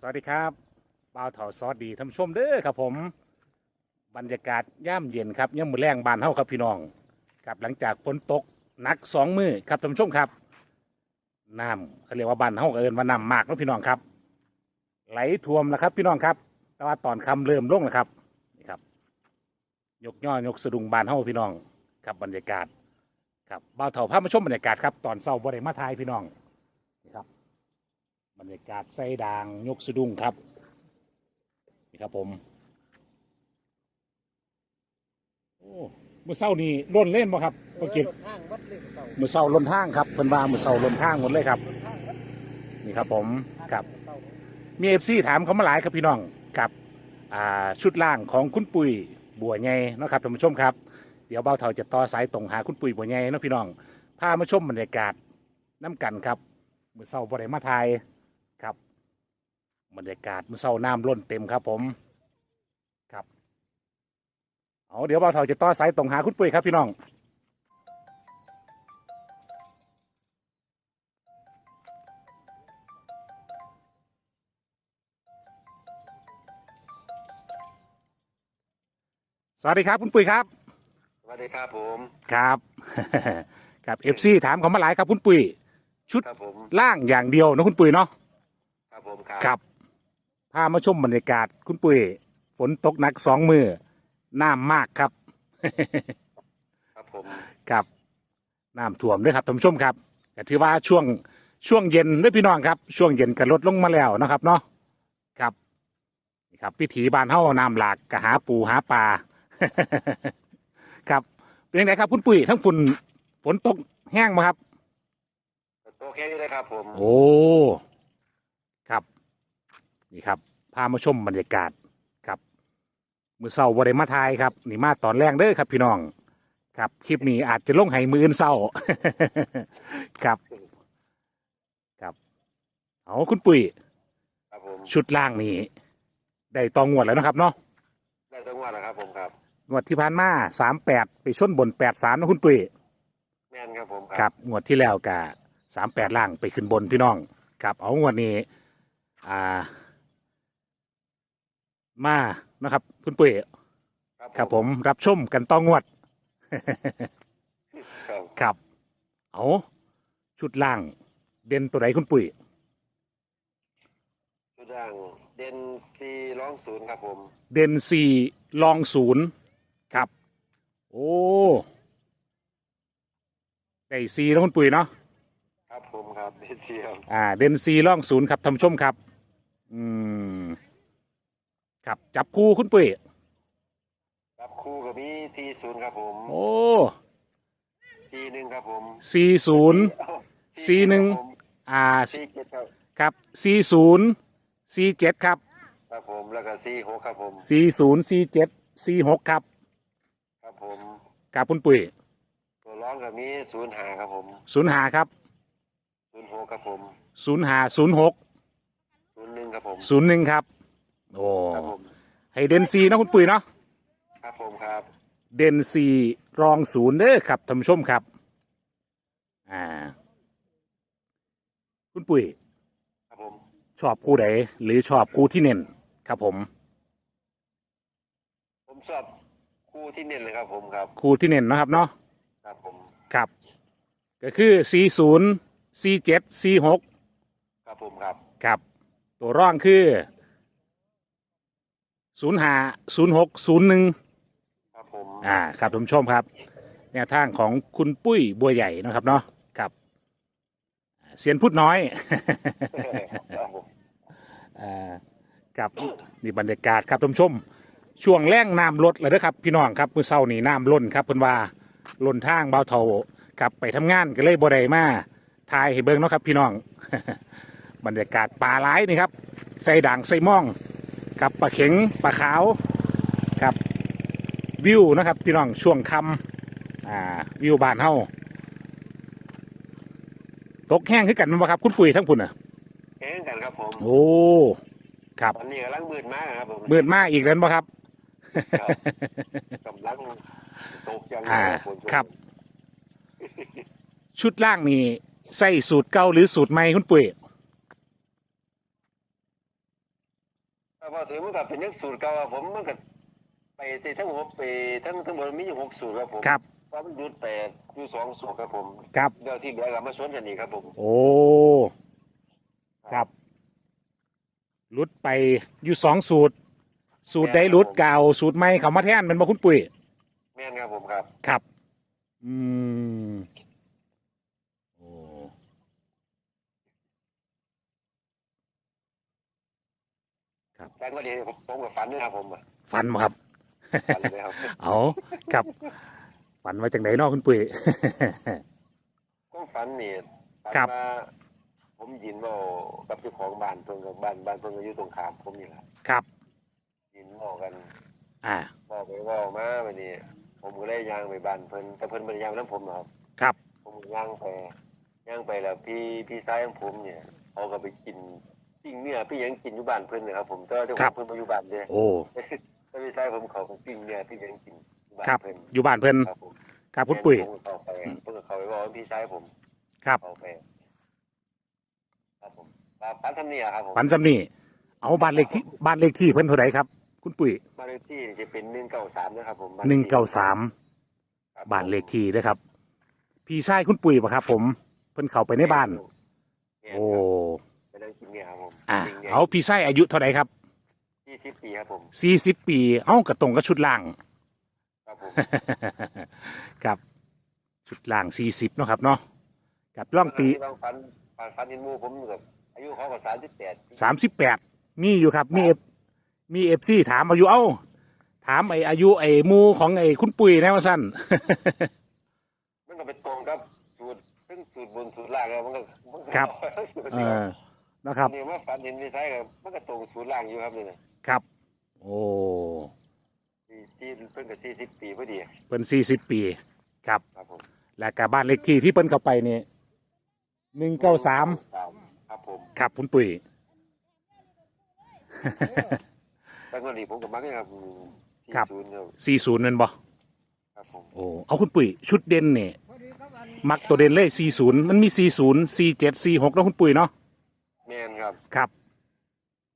สวัสดีครับบ่าวเถาซอสดีท่านผู้ชมเด้อครับผม บรรยากาศย่ำเย็นครับย่ำมือแรงบานเฮาครับพี่น้องครับหลังจากฝนตกหนักสองมือครับท่านผู้ชมครับน้ำเขาเรียกว่าบานเฮาก็เอินว่าน้ำมากเนาะพี่น้องครับ ไหลท่วมแล้วครับ พี่น้องครับ แต่ว่าตอนคำเริ่มลงแล้วครับนี่ครับ ยกย่อยกสะดุงบานเฮาพี่น้องครับบรรยากาศ ครับบ่าวเถาพามาชมบรรยากาศครับตอนเช้าบ่ได้มาทายพี่น้อง บรรยากาศไส้ด่างยกสะดุ้งครับ นี่ครับผม โอ้เมื่อเช้านี้ล้นเล่นบ่ครับเมื่อกี้ห้างวัดเล่นเต่าเมื่อเช้าล้นทางครับเป็นว่าเมื่อเช้าล้นทางหมดเลยครับ ห้างวัดนี่ครับผมครับ เต่ามีเอฟซีถามเขามาหลายครับพี่น้องกับอ่าชุดล่างของคุณปุ้ยบัวใหญ่เนาะครับท่านผู้ชมครับ เดี๋ยวเบาเท่าจะต่อสายตรงหาคุณปุ้ยบัวใหญ่เนาะพี่น้องพามาชมบรรยากาศน้ำกันครับเมื่อเช้าบ่ได้มาทาย ครับบรรยากาศเมื่อเช้าน้ำล้นเต็มครับผมครับเอาเดี๋ยวเบาเท่าจะต่อสายตรงหาคุณปุ้ยครับพี่น้องสวัสดีครับคุณปุ้ยครับสวัสดีครับผมครับ ครับเอฟซีถามเขามาหลายครับคุณปุ้ยชุดครับผม ล่างอย่างเดียวนะคุณปุ้ยเนาะ ครับผมครับครับพามาชมบรรยากาศคุณปุ้ยฝนตกหนักสองมือน้ำมากครับ ครับผมครับน้ำท่วมด้วยครับท่านผู้ชมครับแต่ถือว่าช่วงช่วงเย็นด้วยพี่น้องครับ ช่วงเย็นก็ลดลงมาแล้วนะครับเนาะครับนี่ครับพิถีบานเฮ้าน้ำหลากกะหาปูหาปลา ครับเป็นยังไงครับ คุณปุ้ยทั้งฝุ่นฝนตกแห้งไหมครับโอเคนี่เลยครับผม โอ้ครับ นี่ครับพามาชมบรรยากาศครับมือเศร้าบริมาทายครับนี่มาตอนแรกเด้อครับพี่น้อง ครับคลิปนี้อาจจะลงให้มืออื่นเศร้าครับครับเอาคุณปุ๋ยครับผมชุดล่างนี้ได้ตองงวดแล้วนะครับเนาะได้ทั้งวันนะครับผมครับงวดที่ผ่านมาสามแปดไปชนบนแปดสามนะคุณปุ๋ยแม่นครับผมครับงวดที่แล้วกะสามแปดล่างไปขึ้นบนพี่น้องครับเอางวดนี้ อ่า มานะครับ คุณปุ้ยครับผมรับชมกันต้องงวดครับครับ เอาชุดล่างเด่นตัวไหนคุณปุ้ยชุดด่างเด่นซีร้องศูนย์ครับผม เด่นสี่ลองศูนย์ครับ โอ้ได้สี่แล้วคุณปุ้ยเนาะครับผมครับเด่นซีครับอ่า เด่นซีล่องศูนย์ครับท่านผู้ชมครับ อืม ครับจับคู่คุณปุ้ยครับคู่กับมีทีศูนย์ครับผมโอ้ซีหนึ่งครับผมสี่ศูนย์อ้าวซีหนึ่งครับผมอ่าซีเจ็ดครับครับสี่ศูนย์สี่เจ็ดครับครับผมแล้วก็ซีหกครับผมสี่ศูนย์สี่เจ็ดสี่หกครับครับผมครับคุณปุ้ยตัวร้องกับมีศูนย์หาครับผมศูนย์หาครับศูนย์หกครับผมศูนย์หาศูนย์หกศูนย์หนึ่งครับผมศูนย์หนึ่งครับ โอ้ครับผมให้เด่นซีนะคุณปุ้ยเนาะครับผมครับเด่นซีรองศูนย์เด้อครับท่านผู้ชมครับ อ่า คุณปุ้ยครับผมชอบคู่ใดหรือชอบคู่ที่เน้นครับผม ผมชอบคู่ที่เน้นเลยครับผมครับคู่ที่เน้นเนาะครับเนาะครับผมครับ ก็คือสี่ศูนย์สี่เจ็ดสี่หกครับผมครับ ครับ ตัวร่องคือ ศูนย์ห้าศูนย์หกศูนย์หนึ่งครับผมอ่าครับท่านผู้ชมครับ แนวทางของคุณปุ้ยบัวใหญ่นะครับเนาะครับอ่าเสียนพุทธน้อย ครับผมอ่าครับนี่บรรยากาศครับท่านผู้ชม ช่วงแรงน้ำลดเลยนะครับ พี่น้องครับมื้อเช้านี้น้ำล้นครับเพิ่นว่าล้นทางเบาเทากับไปทำงานก็เลยบ่ได้มาทายให้เบิ่งเนาะครับ พี่น้อง บรรยากาศป่าหลายนี่ครับ ใส่ด่างใส่ม่อง กับปลาเข็งปลาขาวครับวิวนะครับพี่น้องช่วงค่ำอ่าวิวบ้านเฮาตกแห้งขึ้นกันมั้ครับ คุณปุ๋ยทั้งพุ่นอะแข่งกันครับผมโอ้ครับตอนนี้กำลังมืดมากครับผมเบิดมากอีกแล้วบ่ครับครับกำลังตกอย่างอ่าฝนตกครับ ชุดล่างนี่ใส่สูตรเก่าหรือสูตรใหม่คุณปุ๋ย ถ้าพอถึงมันก็เป็นยังสูตรเก่าอะผมมันก็ไปที่ทั้งหกไปทั้งทั้งหมดมีอยู่หกสูตรครับผมครับเพราะมันหยุดไปอยู่สองสูตรครับผมครับเดี๋ยวที่เหลือก็มาสวนกันอีกครับผม โอ้ครับรุดไปอยู่สองสูตร สูตรใดรุดเก่าสูตรใหม่เขามาแทนแมันบ่คุณปุ๋ยแม่นครับผมครับ ครับ อืม แต่ก็ดีผมผมกับฝันนะครับผมอะฟันมาครับ ฝันเลยครับ เอาครับ ฝันมาจากไหนเนอกคุณปุ๋ย ก็ฝันนี่ฝันครับ ว่าผมยินเว่ากับเจ้าของบ้านเพิ่นกับบ้านบ้านเพิ่นก็อยู่ตรงข้ามผมนี่แหละครับ ยินเว่ากันอ่าบอกไปเว่ามาวันนี้ ผมก็ได้ย่างไปบ้านเพิ่นแต่เพิ่นบ่ได้ย่างน้ำผมหรอกครับ ครับ ผมก็ย่างไปย่างไปแล้วพี่พี่ชายของผมเนี่ยเขาก็ไปกิน ปิ้งเนื้อพี่ยังกินอยู่บ้านเพิ่นนะครับผมแต่ว่าเจ้าขครัองบเพิ่นมาอยู่บ้านเด้โอ้แต่พี่ชายผมเขาไปปิ้งเนื้อพี่ยังกินอยู่บ้านครับ เพิ่นอยู่บ้านเพิ่นครับผมครับคุณปุ๋ย ผมก็เข้าไปเพิ่นก็เข้าไปบอกว่าพี่ชายผมครับ เข้าไปครับผมบ้านปันทำเนี่ยครับผมฝันสำนี่เอาบ้านเลขที่บ้านเลขที่เพิ่นเท่าไหร่ครับ คุณปุ๋ยบ้านเลขที่จะเป็นหนึ่งเก้าสามนะครับผมหนึ่งเก้าสามครับบ้านเลขที่นะครับ พี่ชายคุณปุ๋ยปะครับ ผมเพิ่นเข้าไปในบ้านโอ้ไปนั่งกินเนี่ยครับผม อ่าปิ้งนี่ยเอาพี่ชายอายุเท่าไหร่ครับยี่สิบปีครับผมสี่สิบปีเอ้ากระตรงกับชุดล่างครับผมครับชุดล่างสี่สิบเนาะครับเนาะกับล่องตีบางฟันบางฟันหินมูผมกับอายุเขาก็สามสิบแปดสามสิบแปดมีอยู่ครับมีเอฟมีเอฟซีถามอายุเอ้าถามไออายุไอหมูของไอคุณปุ๋ยนะว่าสั้นมันก็เป็นตรงกับสูตรซึ่งสูตรบนสูตรล่างแล้วมันก็มันก็ครับสูตรเอเดียวอ นะครับ นี่ว่าฟันหินไม่ใช่ครับมันก็ตรงสูตรล่างอยู่ครับนี่นะครับ โอ้ที่ที่เพิ่งกับสี่สิบปีพอดีเป็นสี่สิบปีครับ ครับผมและกับบ้านเลขที่ที่เปิ้นเข้าไปนี่หนึ่งเก้าสามครับผมครับคุณปุ๋ยแต่ก็ดีผมกับมักเนี่ยครับสี่ครับศูนย์ครับสี่ศูนย์นั่นบ่ครับผมโอ้เอาคุณปุ๋ย ชุดเด่นเนี่ยมักตัวเด่นเลยสี่ศูนย์มันมีสี่ศูนย์สี่เจ็ดสี่หกแล้วคุณปุ๋ยเนาะแม่น ครับ ครับ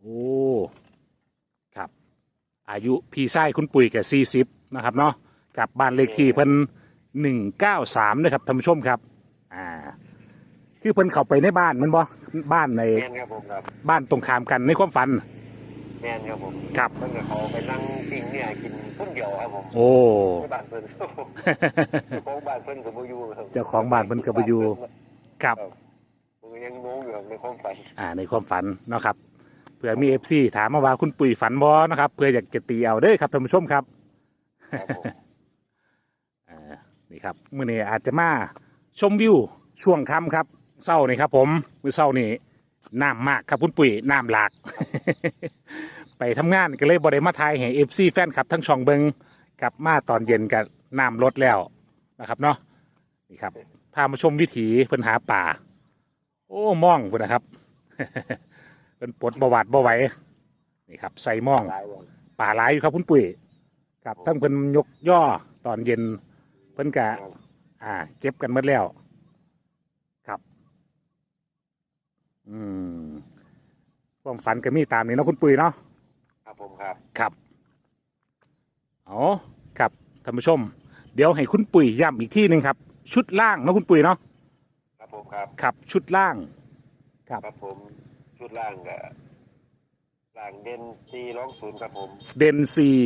โอ้ ครับ อายุพี่ชายคุณปุ๋ยแก่สี่สิบนะครับ เนาะกับบ้านเลขที่เพิ่นหนึ่งเก้าสามนะครับท่านผู้ชมครับ อ่า คือเพิ่นเข้าไปในบ้านแมันบ่บ้านในแม่นครับผมครับบ้านตรงข้ามกันในความฝัน แม่นครับผมครับ เพิ่นก็เขาไปนั่งปิ้งเนี่ยกินคนเดียวครับผมโอ้ ที่บ้านเพิ่น เจ้าของบ้านเพิ่นก็บ่อยู่ครับเจ้าของบ้านเพิ่นก็บ่อยู่ ครับผมก็ ยังงงอยู่ในความฝันอ่าในความฝันเนาะครับเผื่อมีเอฟซีถามมาว่าคุณปุ๋ยฝันบอนะครับเพื่ออยากจะตีเอาเด้อครับท่านผู้ชมครับครับผมอ่านี่ครับมื่อนี้อาจจะมาชมวิวช่วงค่ำครับเศร้านี่ครับ ผมมื้อเศร้านี่น้ำมากครับคุณปุ๋ยน้ำหลาก ไปทำงานก็เลยบริมาทายให้เอฟซีแฟนครับทั้งช่องเบิงกลับมาตอนเย็นกับน้ำลดแล้วนะครับเนาะนี่ครับพามาชมวิถีเพิ่นหาป่า โอ้มองพุ่นนะครับ เป็นปลดบวาดบวไหวนี่ครับ ใส่มองหลายวันป่าหลายอยู่ครับคุณปุ๋ยครับทั้งเพิ่นยกย่อตอนเย็นเพิ่นกะอ่า เก็บกันหมดแล้ว ครับ อืมความฝันก็มีตามนี้เนาะคุณปุ๋ยเนาะครับผมครับครับอ๋อครับท่านผู้ชม เดี๋ยวให้คุณปุ๋ยย้ำอีกที่หนึ่งครับ ชุดล่างเนาะคุณปุ๋ยเนาะครับ ผมครับ ครับชุดล่าง ครับ ครับผมชุดล่างก็ล่างเด่นซีร้องศูนย์ครับผมเด่นสี่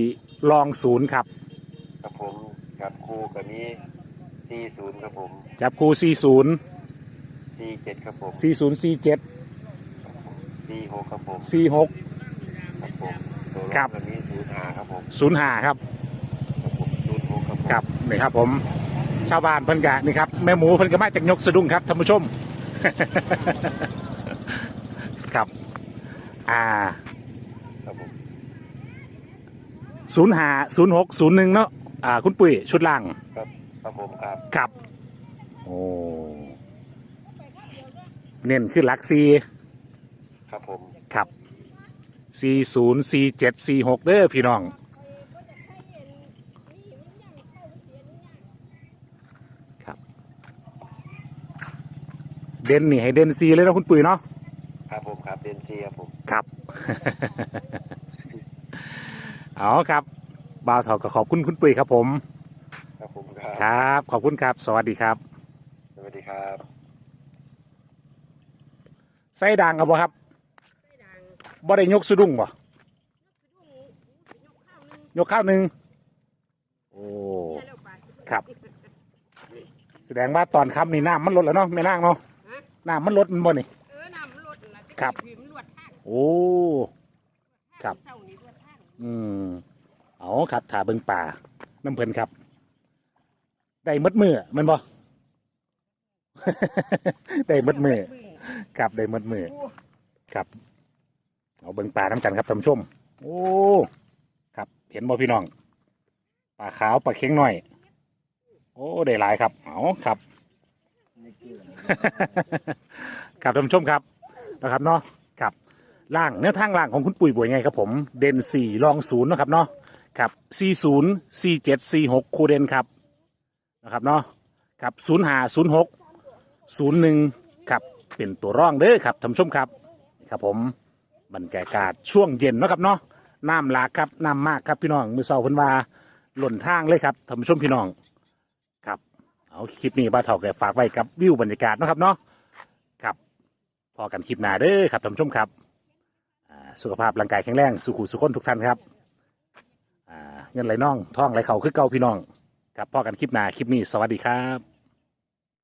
รองศูนย์ครับ ครับผมกับครูกับนี้ซีศูนย์ครับผมจับคูสี่ศูนย์ซีเจ็ดครับผมสี่ศูนย์สี่เจ็ดซีหกครับผมสี่หก ครับผมตัวครับ กับนี้ศูนย์ห้าครับผมศูนย์ห้าครับ ครับผมศูนย์หกครับผม ครับนี่ครับผม ชาวบ้านเพิ่นกะนี่ครับแม่หมูเพิ่นก็มาจากยกสะดุ้งครับท่านผู้ชม ครับ อ่าครับผมศูนย์ห้าศูนย์หกศูนย์หนึ่งเนาะอ่า คุณปุ๋ยชุดล่างครับครับผมครับครับ โอ้เน้นคือหลักซีครับผมครับสี่ศูนย์สี่เจ็ดสี่หกเด้อพี่น้อง ครับ เด่นนี่ให้เด่นซีเลยเนาะคุณปุ๋ยเนาะครับผมครับเด่นซีครับผมครับ เอาครับบ่าวเถาก็ขอบคุณคุณปุ้ยครับผม ครับผมครับครับ ขอบคุณครับ สวัสดีครับ สวัสดีครับไส้ด่างครับบ่ครับไส้ด่างบ่ได้ยกสะดุ้งบ่สะดุ้งยกข้าวหนึงยกข้าวหนึ่งโอ้เนี่ยแล้วไปครับ แสดงว่าตอนค่ำนี่น้ำมันลดแล้วเนาะแม่นางเนาะฮะ น้ำมันลดมันบ่นี่ เออน้ำมันลดนั่นล่ะครับจะมันลวดทางโอ้ ครับ เศร้านี่ลวดทาง อืมเอาครับถ่าเบิงป่าน้ำเพลินครับ ได้หมดมือแมันบ่ ได้หมดมือครับได้หมดมือครับ เอาเบิงป่าน้ำกันครับท่านผู้ชม โอ้ครับ เห็นบ่พี่น้องปลาขาวปลาเค็งหน่อย โอ้ได้หลายครับ เอาครับ ครับท่านผู้ชมครับนะครับเนาะครับล่างแนวทางล่างของคุณปุ๋ยบวยไงครับผมเด่นสี่รองศูนย์นะครับเนาะครับสี่ศูนย์สี่เจ็ดสี่หกคูเด่นครับนะครับเนาะครับศูนย์ห้าศูนย์หกศูนย์หนึ่งครับเป็นตัวร่องเด้อครับท่านผู้ชมครับครับผมบรรยากาศช่วงเย็นนะครับเนาะน้ำหลากครับน้ำมากครับพี่น้องมือเสาเพิ่นวาหล่นทางเลยครับท่านผู้ชมพี่น้อง เอาคลิปนี้บ้าเถาแก่ฝากไว้กับวิวบรรยากาศนะครับเนาะครับพอกันคลิปหน้าเด้อครับท่านผู้ชมครับอ่าสุขภาพร่างกายแข็งแรงสุขุสุขคนทุกท่านครับอ่าเงินไหลน่องท่องไหลเข่าคือเก่าพี่น้องครับพอกันคลิปหน้าคลิปนี้สวัสดีครับ